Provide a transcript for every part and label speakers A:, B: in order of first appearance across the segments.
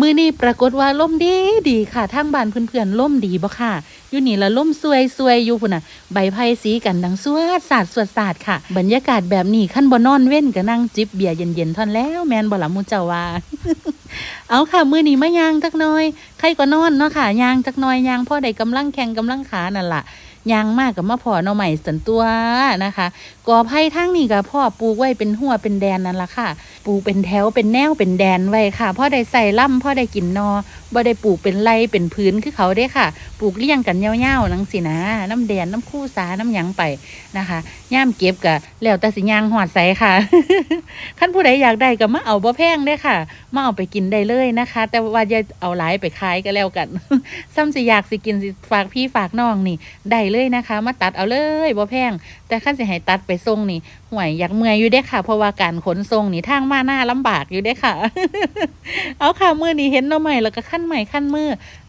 A: มือนี้ปรากฏว่าล่มดีดีค่ะทางบ้านเพื่อนๆล่มดีบ่ค่ะ อยู่นี่ละล่มซวยซวยอยู่พุ่นน่ะ ใบไผ่สีกันดังสวดสาดสวดสาดค่ะ บรรยากาศแบบนี้ขั้นบ่นอนเว้นก็นั่งจิบเบียร์เย็นๆท่อนแล้วแมนบ่ละมูเจ้าว่าเอาค่ะ มือนี้มายางจักหน่อย ใครก็นอนเนาะค่ะยางจักหน่อยยางพ่อได้กำลังแข่งกำลังขานั่นล่ะยางมากกับมาพ่อเนาะใหม่สันตัวนะคะกอไผ่ทั้งนี้ก็พ่อปลูกไว้เป็นหัวเป็นแดนนั่นละค่ะ ปลูกเป็นแถวเป็นแนวเป็นแดนไว้ค่ะพ่อได้ใส่ล่ำพ่อได้กินนอบ่ได้ปลูกเป็นไรเป็นพื้นคือเขาได้ค่ะ ปลูกเลี้ยงกันยาๆนังสินะน้ำแดนน้ำคู่สาน้ำหยังไปนะคะย่ามเก็บกะแล้วแต่สิยางหอดใสค่ะขั้นผู้ใดอยากได้ก็มาเอาบ่แพงได้ค่ะ มาเอาไปกินได้เลยนะคะ แต่ว่าอย่าเอาหลายไปขายก็แล้วกันซ้ำสิอยากสิกินสิฝากพี่ฝากน้องนี่ได้เลยนะคะ มาตัดเอาเลยบ่แพงแต่ขั้นสิให้ตัดไปส่งนี่ ห่วยอยากเมื่อยอยู่เด้ค่ะ เพราะว่าการขนส่งนี่ทางมาหน้าลำบากอยู่เด้ค่ะ เอาค่ะมือนี้เห็นหน้อใหม่แล้วก็ขั้นใหม่ขั้นมือ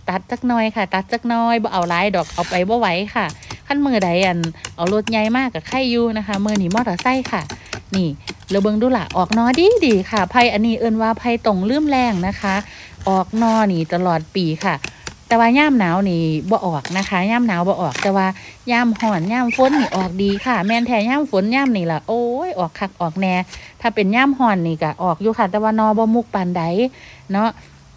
A: ตัดจักน้อยค่ะ ตัดจักน้อยบ่เอาลายดอกเอาไปบ่ไหวค่ะขั้นมือใดอันเอารถใหญ่มากกับไข่อยู่นะคะมือนี้มอเตอร์ไซค์ค่ะ นี่เราเบิ่งดูละออกนอดีดีค่ะไผ่อันนี้เอินว่าไผ่ตรงลืมแรงนะคะ ออกนอนี่ตลอดปีค่ะ แต่ว่าย่ามหนาวนี่บ่ออกนะคะย่ามหนาวบ่ออกแต่ว่าย่ามห่อนย่ามฝนนี่ออกดีค่ะ แม่นแท้ย่ามฝนย่ามนี่ละโอ้ ออกคักออกแน่ ถ้าเป็นย่ามห่อนนี่ก็ออกอยู่ค่ะ แต่ว่านอบ่มุกปานใดเนาะ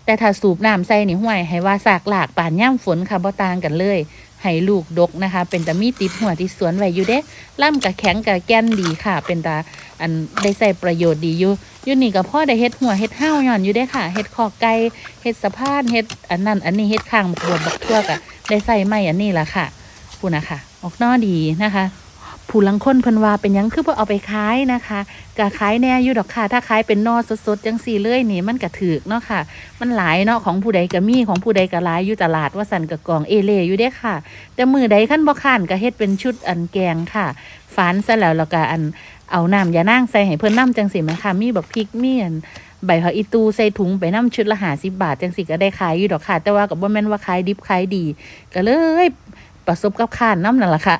A: แต่ถ้าสูบน้ำใส่นี่ห้วยให้ว่าสากหลากปานย่ามฝนค่ะบ่ต่างกันเลยให้ลูกดกนะคะ เป็นตามีติดหัวที่สวนไว้อยู่เด้ล่ำกับแข็งกับแก่นดีค่ะ เป็นตาอันได้ใส่ประโยชน์ดีอยู่อยู่นี่กับพ่อได้เฮ็ดหัวเฮ็ดห้าวย่อนอยู่เด้ค่ะเฮ็ดคอไก่เฮ็ดสะพานเฮ็ดอันนั้นอันนี้เฮ็ดข้างบวบบักทั่วกะได้ใส่ไม้อันนี้ละค่ะพูดนะคะออกนอดีนะคะ ผู้ลังคนเพิ่นว่าเป็นยังคือบ่เอาไปขายนะคะก็ขายแน่อยู่ดอกค่ะ ถ้าขายเป็นนอสดๆจังซี่เลยนี่มันก็ถูกเนาะค่ะ มันหลายเนาะของผู้ใดก็มีของผู้ใดก็หลายอยู่ตลาดว่าสั่นกับกองเอเล่อยู่เด้ค่ะ แต่มือใดขั้นบ่ค้านก็เฮ็ดเป็นชุดอันแกงค่ะฝานซะแล้วแล้วก็อันเอาน้ำยานางใส่ให้เพิ่นน้ำจังสิแม่ค่ะ มีบักพริกมีอันใบผักอีตูใส่ถุงไปน้ำชุดละ50บาท จังสิก็ได้ขายอยู่ดอกค่ะ แต่ว่าก็บ่แม่นว่าขายดิบขายดี ก็เลย ประสบกับข้านน้ำนั่นล่ะค่ะ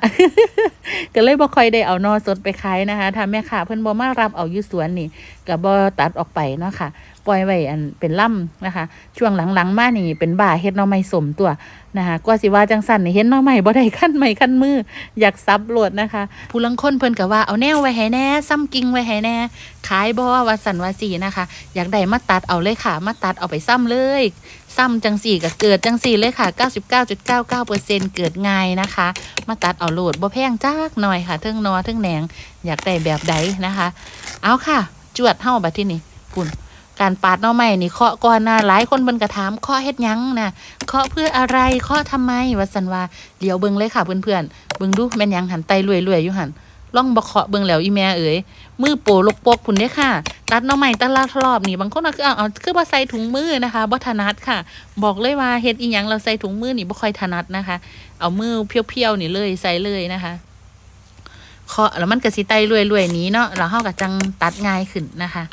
A: ก็เลยบ่ค่อยได้เอานอสดไปขายนะคะถ้าแม่ค้าเพิ่นบ่มารับเอาอยู่สวนนี่ก็บ่ตัดออกไปเนาะค่ะ ปล่อยไว้อันเป็นล่ำนะคะ ช่วงหลังๆมานี่เป็นบ่าเฮ็ดน่อไม้สมตัวนะคะกว่าสิว่าจังสั่นเห็นน่อไม้บ่ได้ขั้นไม้ขั้นมือ อยากซับโหลดนะคะ ผู้ลังคนเพิ่นก็ว่าเอาแนวไว้ให้แน่ซ้ำกิ่งไว้ให้แน่ขายบ่ว่าสันว่าสีนะคะ อยากได้มาตัดเอาเลยค่ะ มาตัดเอาไปซ้ำเลย ซ้ำจังสี่ก็เกิดจังสี่เลยค่ะ 99.99%เกิดง่ายนะคะ มาตัดเอาโหลดบ่แพงจักหน่อยค่ะเทิงนอเทิงแหนงอยากได้แบบใดนะคะ เอาค่ะ จวดเฮาบัดที่นี่ปุ่น การปาดหน่อไม้นี่เคาะก่อนนะหลายคนเพิ่นก็ถามเคาะเฮ็ดหยังนะเคาะเพื่ออะไรเคาะทำไมว่าซั่นว่าเดี๋ยวเบิ่งเลยค่ะเพื่อนๆเบิ่งดูแม่นหยังหันไตรวยๆอยู่หั่นลองบ่เคาะเบิ่งแล้วอีแม่เอ๋ยมือโปลกโปกพุ่นเด้ค่ะ ตัดหน่อไม้แต่ละรอบนี่บางคนก็คือเอาเอาคือบ่ใส่ถุงมือนะคะบ่ถนัดค่ะ บอกเลยว่าเฮ็ดอีหยังเราใส่ถุงมือนี่บ่ค่อยถนัดนะคะ เอามือเพียวๆนี่เลยใส่เลยนะคะเคาะแล้วมันก็สิไตรวยๆนี้เนาะแล้วเฮาก็จังตัดง่ายขึ้นนะคะ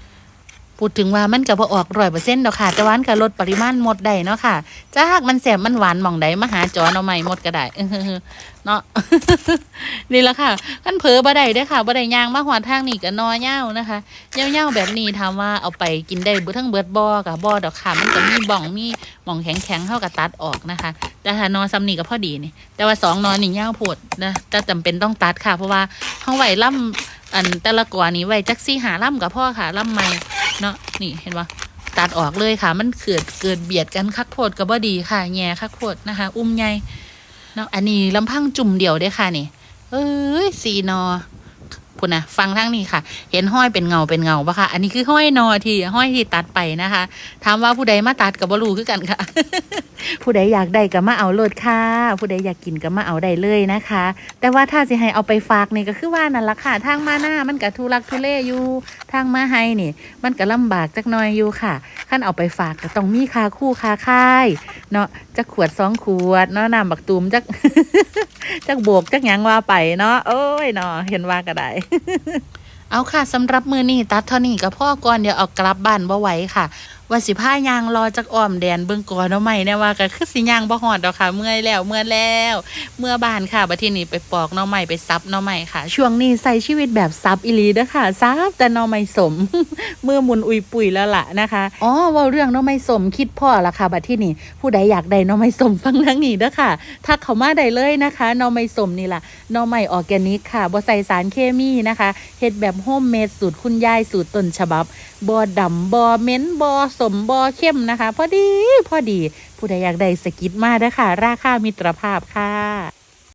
A: พูดถึงว่ามันก็บ่ออกร้อยเปอร์เซ็นต์ดอกค่ะแต่วานก็ลดปริมาณหมดได้เนาะค่ะจ้ากมันแสบมันหวานหม่องใดมาหาจอเอาใหม่หมดก็ได้เออเนาะนี่ละค่ะขั้นเผลอบ่ได้เด้อค่ะบ่ได้ย่างมาหอดทางนี่ก็นอย่านะคะย่าวๆแบบนี้ถามว่าเอาไปกินได้เบิดทั้งเบิดบ่ก็บ่ดอกค่ะมันก็มีบ่องมีหม่องแข็งๆเฮาก็ตัดออกนะคะ แต่ถ้านอซ้ำนี่ก็พอดีนี่ แต่ว่าสองนอนนี่ย่าวโพดนะแต่จำเป็นต้องตัดค่ะ เพราะว่าเฮาไหวล่ำอันแต่ละกว่านี้ไว้จักซี่หาล่ำกับพ่อค่ะล่ำใหม่ เนาะนี่เห็นปะตัดออกเลยค่ะ มันเกิดเกิดเบียดกันคักโพดกับบ่ดีค่ะแง่คักโพดนะคะ อุ้มใหญ่เนาะอันนี้ลำพังจุ่มเดียวได้ค่ะนี่ เอ้ยสีนอ พุ่นะฟังทั้งนี้ค่ะ เห็นห้อยเป็นเงาเป็นเงาปะคะอันนี้คือห้อยนอที่ห้อยที่ตัดไปนะคะถามว่าผู้ใดมาตัดกับบรูคือกันค่ะ ผู้ใดอยากได้ก็มาเอาโลดค่ะ ผู้ใดอยากกินก็มาเอาได้เลยนะคะ แต่ว่าถ้าสิให้เอาไปฝากนี่ก็คือว่านั่นละค่ะ ทางมาหน้ามันก็ทุลักทุเลอยู่ทางมาให้นี่ มันก็ลำบากจักหน่อยอยู่ค่ะขั้นเอาไปฝากก็ต้องมีคาคู่คาค่ายเนาะจักขวดสองขวดเนาะน้ำบักตูมจักจักโบกจักหยังว่าไปเนาะโอ้ยเนาะเห็นว่าก็ได้เอาค่ะสำหรับมือนี้ตัดเท่านี้ก็พ่อก่อนเดี๋ยวออกกลับบ้านบ่ไหวค่ะ ว่าสิพายางรอจากอ้อมแดนเบิ่งก่อน่อไม้แน่ยว่าก็คือสิยางบ่ฮอดดอกค่ะ เมื่อยแล้วเมื่อยแล้ว เมื่อบานค่ะบัดทีนี้ไปปอกน่อไม้ไปซับน่อไม้ค่ะ ช่วงนี้ใส่ชีวิตแบบซับอีลีเด้อค่ะซับแต่น่อไม้สม เมื่อมุนอุยปุยแล้วล่ะนะคะอ๋อว่าเรื่องน่อไม้สมคิดพ่อละค่ะบัดทีนี้ผู้ใดอยากได้น่อไม้สมฟังทางนี้เด้อค่ะทักเขามาได้เลยนะคะน่อไม้สมนี่ล่ะน่อไม้ออร์แกนิกค่ะบ่ใส่สารเคมีนะคะเฮ็ดแบบโฮมเมดสูตรคุณยายสูตรต้นฉบับบอดำบอเหม้นบอสมบอเข้มนะคะ พอดี พอดี ผู้ใดอยากได้สกิดมาเด้อค่ะ ราคามิตรภาพค่ะ